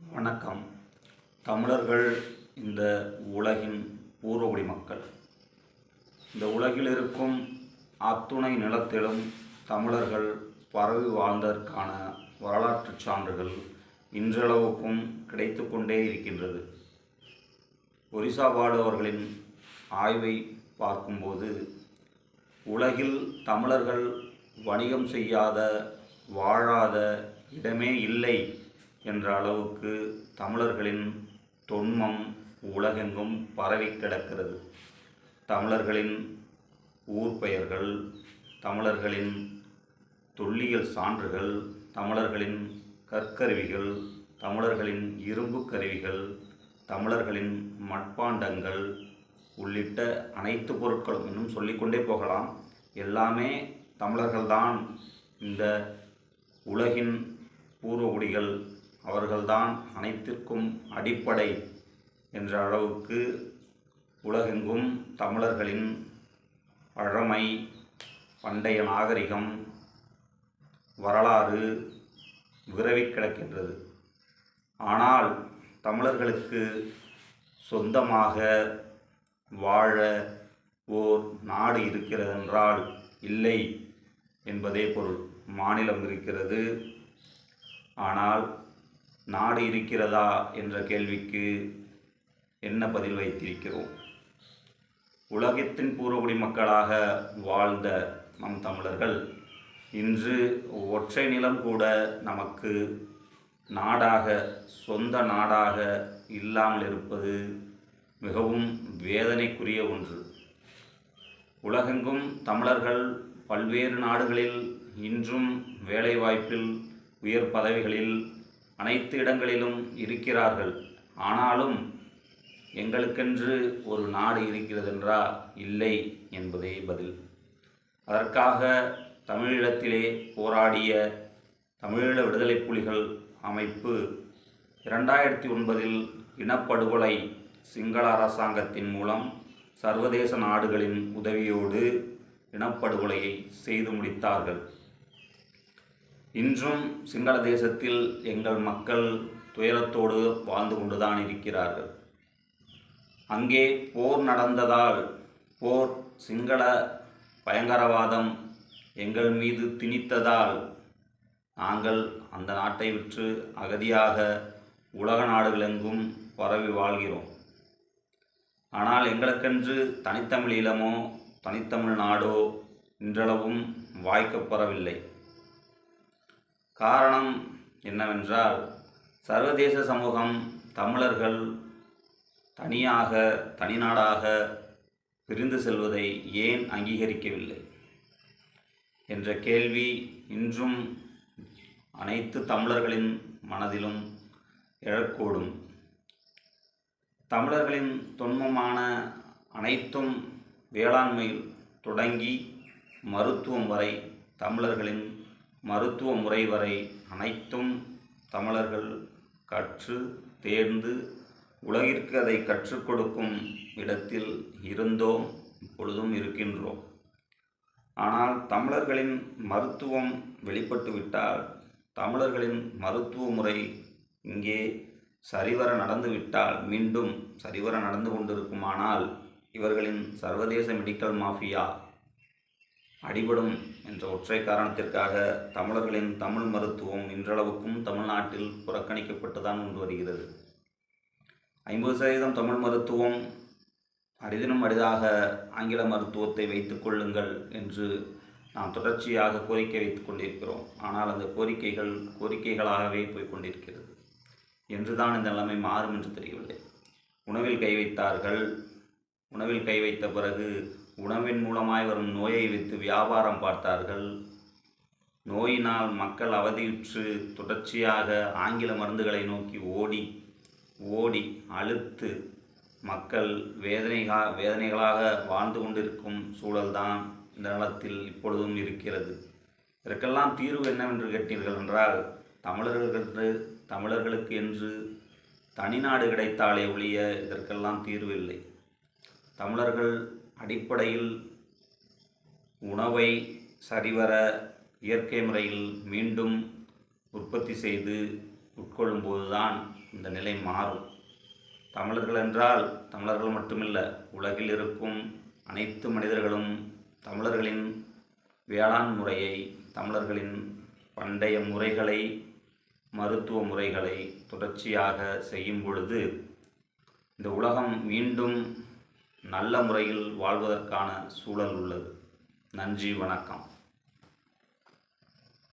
வணக்கம். தமிழர்கள் இந்த உலகின் பூர்வகுடி மக்கள். இந்த உலகில் இருக்கும் அத்துணை நிலத்திலும் தமிழர்கள் பரவி வாழ்ந்ததற்கான வரலாற்றுச் சான்றுகள் இன்றளவுக்கும் கிடைத்து கொண்டே இருக்கின்றது. ஒரிசா அவர்களின் ஆய்வை பார்க்கும்போது உலகில் தமிழர்கள் வணிகம் செய்யாத வாழாத இடமே இல்லை. என்ற அளவுக்கு தமிழர்களின் தொன்மம் உலகெங்கும் பரவி கிடக்கிறது. தமிழர்களின் ஊர் பெயர்கள் தமிழர்களின் தொல்லியல் சான்றுகள் தமிழர்களின் கற்கருவிகள் தமிழர்களின் இரும்பு கருவிகள் தமிழர்களின் மட்பாண்டங்கள் உள்ளிட்ட அனைத்து பொருட்களும் இன்னும் சொல்லிக்கொண்டே போகலாம். எல்லாமே தமிழர்கள்தான். இந்த உலகின் பூர்வகுடிகள் அவர்கள்தான் அனைத்திற்கும் அடிப்படை என்ற அளவுக்கு உலகெங்கும் தமிழர்களின் பழமை பண்டைய நாகரிகம் வரலாறு விரவி கிடக்கின்றது. ஆனால் தமிழர்களுக்கு சொந்தமாக வாழ ஓர் நாடு இருக்கிறதென்றால் இல்லை என்பதே பொருள். மாநிலம் இருக்கிறது. ஆனால் நாடு இருக்கிறதா என்ற கேள்விக்கு என்ன பதில் வைத்திருக்கிறோம்? உலகத்தின் பூர்வகுடி மக்களாக வாழ்ந்த நம் தமிழர்கள் இன்று ஒற்றை நிலம் கூட நமக்கு நாடாக சொந்த நாடாக இல்லாமல் இருப்பது மிகவும் வேதனைக்குரிய ஒன்று. உலகெங்கும் தமிழர்கள் பல்வேறு நாடுகளில் இன்றும் வேலைவாய்ப்பில் உயர் பதவிகளில் அனைத்து இடங்களிலும் இருக்கிறார்கள். ஆனாலும் எங்களுக்கென்று ஒரு நாடு இருக்கிறதென்றா? இல்லை என்பதே பதில். அதற்காக தமிழீழத்திலே போராடிய தமிழீழ விடுதலை புலிகள் அமைப்பு இரண்டாயிரத்தி ஒன்பதில் இனப்படுகொலை சிங்கள அரசாங்கத்தின் மூலம் சர்வதேச நாடுகளின் உதவியோடு இனப்படுகொலையை செய்து முடித்தார்கள். இன்றும் சிங்கள தேசத்தில் எங்கள் மக்கள் துயரத்தோடு வாழ்ந்து கொண்டுதான் இருக்கிறார்கள். அங்கே போர் நடந்ததால் போர் சிங்கள பயங்கரவாதம் எங்கள் மீது திணித்ததால் நாங்கள் அந்த நாட்டை விற்று அகதியாக உலக நாடுகளெங்கும் பரவி வாழ்கிறோம். ஆனால் எங்களுக்கென்று தனித்தமிழ் இளமோ தனித்தமிழ் நாடோ இன்றளவும் வாய்க்கப்பெறவில்லை. காரணம் என்னவென்றால் சர்வதேச சமூகம் தமிழர்கள் தனியாக தனிநாடாக பிரிந்து செல்வதை ஏன் அங்கீகரிக்கவில்லை? என்ற கேள்வி இன்றும் அனைத்து தமிழர்களின் மனதிலும் எழக்கூடும். தமிழர்களின் தொன்மமான அனைத்தும் வேளாண்மையில் தொடங்கி மருத்துவம் வரை தமிழர்களின் மருத்துவ முறை வரை அனைத்தும் தமிழர்கள் கற்று தேர்ந்து உலகிற்கு அதை கற்றுக் கொடுக்கும் இடத்தில் இருந்தோம் இப்பொழுதும் இருக்கின்றோம். ஆனால் தமிழர்களின் மருத்துவம் வெளிப்பட்டுவிட்டால் தமிழர்களின் மருத்துவ முறை இங்கே சரிவர நடந்துவிட்டால் மீண்டும் சரிவர நடந்து கொண்டிருக்குமானால் இவர்களின் சர்வதேச மெடிக்கல் மாஃபியா அடிபடும் என்ற ஒற்றை காரணத்திற்காக தமிழர்களின் தமிழ் மருத்துவம் இன்றளவுக்கும் தமிழ்நாட்டில் புறக்கணிக்கப்பட்டு தான் கொண்டு வருகிறது. ஐம்பது சதவீதம் தமிழ் மருத்துவம் அரிதினும் அரிதாக ஆங்கில மருத்துவத்தை வைத்துக் கொள்ளுங்கள் என்று நாம் தொடர்ச்சியாக கோரிக்கை வைத்துக் கொண்டிருக்கிறோம். ஆனால் அந்த கோரிக்கைகள் கோரிக்கைகளாகவே போய்கொண்டிருக்கிறது என்றுதான் இந்த நிலைமை மாறும் என்று தெரியவில்லை. உணவில் கை வைத்தார்கள். உணவில் கை வைத்த பிறகு உணவின் மூலமாய் வரும் நோயை வைத்து வியாபாரம் பார்த்தார்கள். நோயினால் மக்கள் அவதியுற்று தொடர்ச்சியாக ஆங்கில மருந்துகளை நோக்கி ஓடி ஓடி அழுத்து மக்கள் வேதனைகா வேதனைகளாக வாழ்ந்து கொண்டிருக்கும் சூழல்தான் இந்த நிலத்தில் இப்பொழுதும் இருக்கிறது. இதற்கெல்லாம் தீர்வு என்னவென்று கேட்டீர்கள் என்றால் தமிழர்களுக்கு தமிழர்களுக்கு என்று தனிநாடு கிடைத்தாலே ஒழிய இதற்கெல்லாம் தீர்வு இல்லை. தமிழர்கள் அடிப்படையில் உணவை சரிவர இயற்கை முறையில் மீண்டும் உற்பத்தி செய்து உட்கொள்ளும்போது தான் இந்த நிலை மாறும். தமிழர்கள் என்றால் தமிழர்கள் மட்டுமில்லை உலகில் இருக்கும் அனைத்து மனிதர்களும் தமிழர்களின் வேளாண் முறையை தமிழர்களின் பண்டைய முறைகளை மருத்துவ முறைகளை தொடர்ச்சியாக செய்யும் பொழுது இந்த உலகம் மீண்டும் நல்ல முறையில் வாழ்வதற்கான சூழல் உள்ளது. நன்றி வணக்கம்.